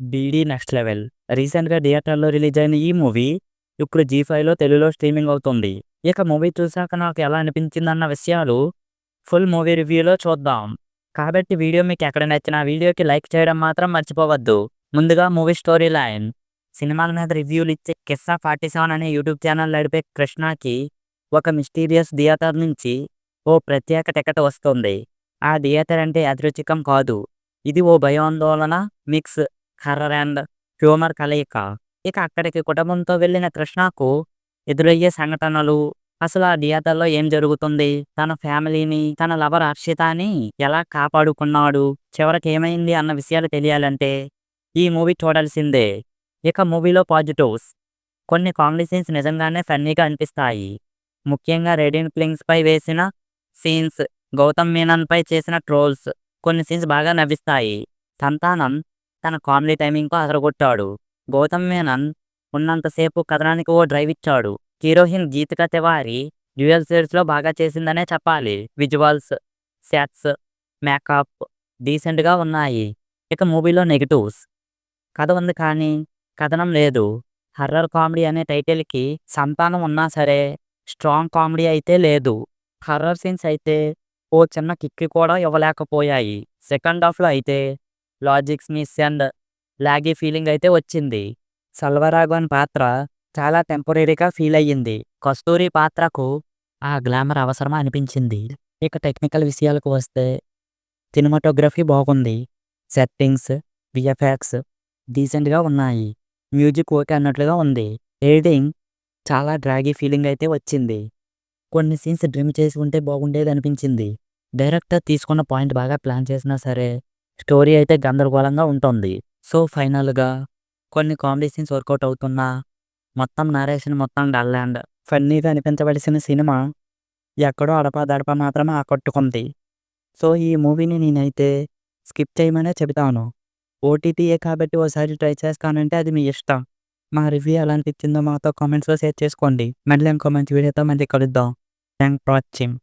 Beedi next level రీసెంట్గా థియేటర్లో release అయిన ఈ మూవీ ఇప్పుడు జీ ఫైవ్లో తెలుగులో స్ట్రీమింగ్ అవుతుంది. ఇక మూవీ చూశాక నాకు ఎలా అనిపించిందన్న విషయాలు ఫుల్ మూవీ రివ్యూలో చూద్దాం. కాబట్టి వీడియో మీకు ఎక్కడ నచ్చిన వీడియోకి లైక్ చేయడం మాత్రం మర్చిపోవద్దు. ముందుగా మూవీ స్టోరీ లైన్. సినిమాల మీద రివ్యూలు ఇచ్చే కిస్సా ఫార్టీ సెవెన్ అనే యూట్యూబ్ ఛానల్ నడిపే కృష్ణకి ఒక మిస్టీరియస్ థియేటర్ నుంచి ఓ ప్రత్యేక టికెట్ వస్తుంది. ఆ థియేటర్ అంటే అదృచికం కాదు. ఇది ఓ భయాందోళన మిక్స్ హర్రర్ అండ్ హ్యూమర్ కలయిక. ఇక అక్కడికి కుటుంబంతో వెళ్ళిన కృష్ణకు ఎదురయ్యే సంఘటనలు అసలు ఆ థియేటర్లో ఏం జరుగుతుంది? తన ఫ్యామిలీని తన లవర్ హర్షితాని ఎలా కాపాడుకున్నాడు? చివరికి ఏమైంది అన్న విషయాలు తెలియాలంటే ఈ మూవీ చూడాల్సిందే. ఇక మూవీలో పాజిటివ్స్. కొన్ని కామెడీ సీన్స్ నిజంగానే ఫన్నీగా అనిపిస్తాయి. ముఖ్యంగా రెడీన్ ఫ్లింగ్స్ పై వేసిన సీన్స్ గౌతమ్ మీనన్ పై చేసిన ట్రోల్స్ కొన్ని సీన్స్ బాగా నవ్విస్తాయి. సంతానం తన కామెడీ టైమింగ్కు అదరగొట్టాడు. గౌతమ్ మేనన్ ఉన్నంతసేపు కథనానికి ఓ డ్రైవ్ ఇచ్చాడు. హీరోయిన్ గీతిక తివారి డ్యూయల్లో బాగా చేసిందనే చెప్పాలి. విజువల్స్ సెట్స్ మేకప్ డీసెంట్గా ఉన్నాయి. ఇక మూవీలో నెగిటివ్స్. కథ ఉంది కానీ కథనం లేదు. హర్రర్ కామెడీ అనే టైటిల్కి సంతానం ఉన్నా సరే స్ట్రాంగ్ కామెడీ అయితే లేదు. హర్రర్ సీన్స్ అయితే ఓ చిన్న కిక్కి కూడా ఇవ్వలేకపోయాయి. సెకండ్ హాఫ్లో అయితే logics miss and laggy feeling అయితే వచ్చింది. సల్వరాఘవన్ పాత్ర చాలా టెంపరీగా ఫీల్ అయ్యింది. కస్తూరి పాత్రకు ఆ గ్లామర్ అవసరమా అనిపించింది. ఇక టెక్నికల్ విషయాలకు వస్తే సినిమాటోగ్రఫీ బాగుంది. సెట్టింగ్స్ విఎఫ్ఎక్స్ డీసెంట్గా ఉన్నాయి. మ్యూజిక్ ఓకే అన్నట్లుగా ఉంది. ఎడిటింగ్ చాలా డ్రాగీ ఫీలింగ్ అయితే వచ్చింది. కొన్ని సీన్స్ డ్రీమ్ చేసి ఉంటే బాగుండేది అనిపించింది. డైరెక్టర్ తీసుకున్న పాయింట్ బాగా ప్లాన్ చేసినా సరే స్టోరీ అయితే గందరగోళంగా ఉంటుంది. సో ఫైనల్గా కొన్ని కామెడీ సీన్స్ వర్కౌట్ అవుతున్నా మొత్తం నరేషన్ మొత్తం డల్ అండ్ ఫన్నీగా అనిపించవలసిన సినిమా ఎక్కడో అడపా దడప మాత్రమే ఆకట్టుకుంది. సో ఈ మూవీని నేనైతే స్కిప్ చేయమనే చెబుతాను. ఓటీటీఏ కాబట్టి ఓసారి ట్రై చేస్తానంటే అది మీ ఇష్టం. మా రివ్యూ ఎలా అనిపించిందో మాతో కామెంట్స్లో షేర్ చేసుకోండి. మళ్ళీ ఇంకో మంచి వీడియోతో మళ్ళీ కలుద్దాం. Thank for watching.